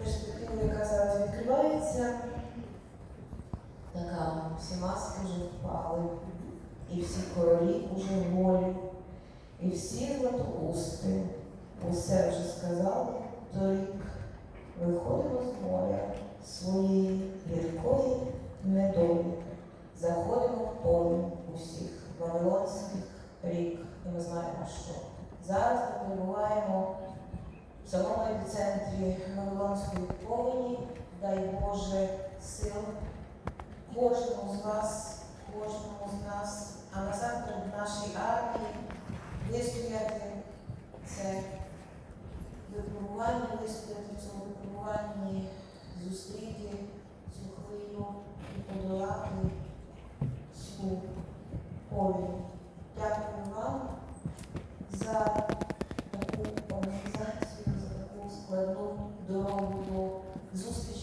перспективу, яка зараз відкривається. Така, всі маски вже впали, і всі королі уже в волі, і всі златоусти, усе вже сказали торік. Виходимо з моря своєї гіркої недолі, заходимо в поле усіх вавилонських рік, і ми знаємо, що зараз ми перебуваємо самому епіцентрі Вавилонської повені, дай Боже сил кожному з вас, кожному з нас, а насамперед нашій армії вистояти це випробування, вистояти в цьому випробуванні, зустріти цю хвилю і подолати цю повінь. Дякую вам за таку організацію, за таку складну дорогу до зустрічі